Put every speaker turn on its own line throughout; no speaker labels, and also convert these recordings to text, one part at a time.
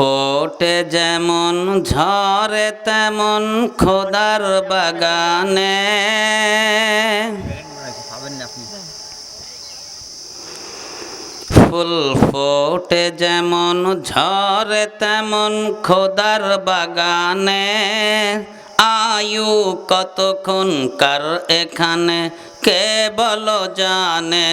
ফোটে যেমন ঝরে তেমন খোদার বাগানে। ফুল ফোটে যেমন ঝরে তেমন খোদার বাগানে। আয়ু কতক্ষণ কার এখানে কে বলো জানে।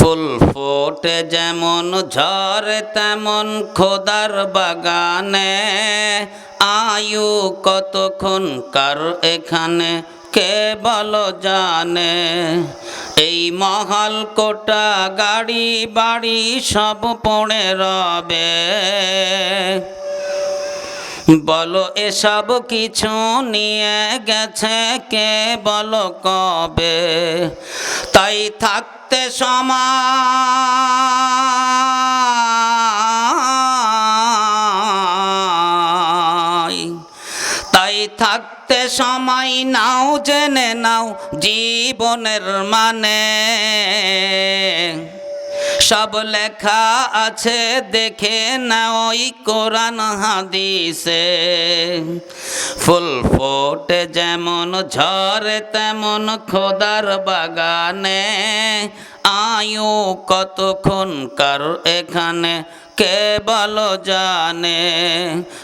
ফুল ফোটে যেমন ঝরে তেমন খোদার বাগানে। আয়ু কতক্ষণ কার এখানে, কে বলো জানে। এই মহল কোটা গাড়ি বাড়ি সব পড়ে রবে। বলো, এসব কিছু নিয়ে গেছে কে? বলো কবে? তাই থাকতে সময়। তাই থাকতে সময় নাও, জেনে নাও জীবনের মানে। সব লেখা আছে, দেখে না ওই কোরআন হাদিসে। ফুল ফোটে যেমন ঝরে তেমন খোদার বাগানে। আয়ু কতক্ষণ কার এখানে কে বলো জানে?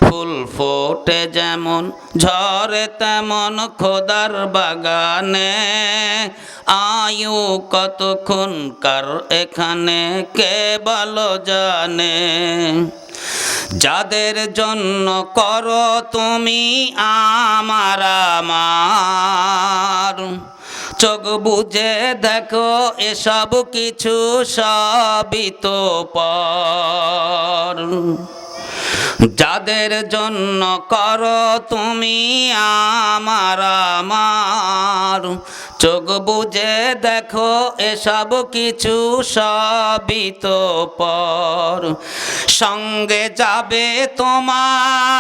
ফুল ফোটে যেমন ঝরে, তেমন খোদার বাগানে। আয়ু কতক্ষণ কার এখানে? কে বলো জানে? যাদের জন্য করো তুমি আমার আমার। চোখ বুঝে দেখো, এসব কিছু সবই তো পর। যাদের জন্য করো তুমি আমার আমার। চোখ বুঝে দেখো, এসব কিছু সবই তো পর। সঙ্গে যাবে তোমার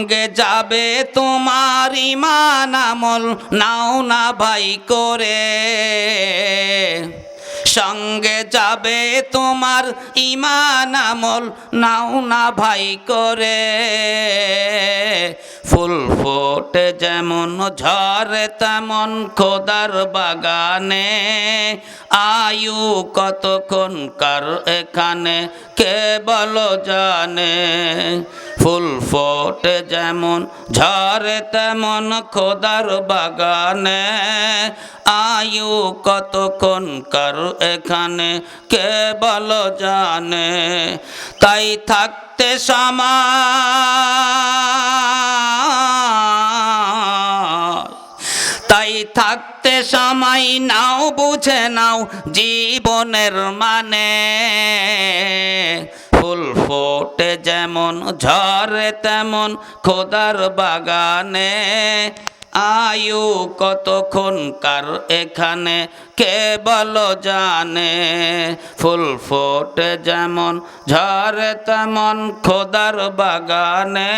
সঙ্গে যাবে তোমার ইমান আমল। নাও না ভাই করে সঙ্গে যাবে তোমার ইমান আমল। নাও না ভাই করে। ফুল ফোটে যেমন ঝরে তেমন খোদার বাগানে। আয়ু কতক্ষণ কার এখানে, কে বলো জানে। ফুল ফোটে যেমন ঝরে তেমন খোদার বাগানে। আয়ু কতক্ষণ কার এখানে কে বলো জানে? তাই থাকতে সময়। তাই থাকতে সময় নাও, বুঝে নাও জীবনের মানে। ফুল ফোটে যেমন, ঝরে তেমন খোদার বাগানে। আয়ু কতক্ষণ কার এখানে, কে বলো জানে? ফুল ফোটে যেমন, ঝরে তেমন খোদার বাগানে।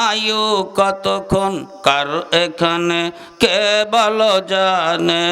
আয়ু কতক্ষণ কার এখানে, কে বলো জানে?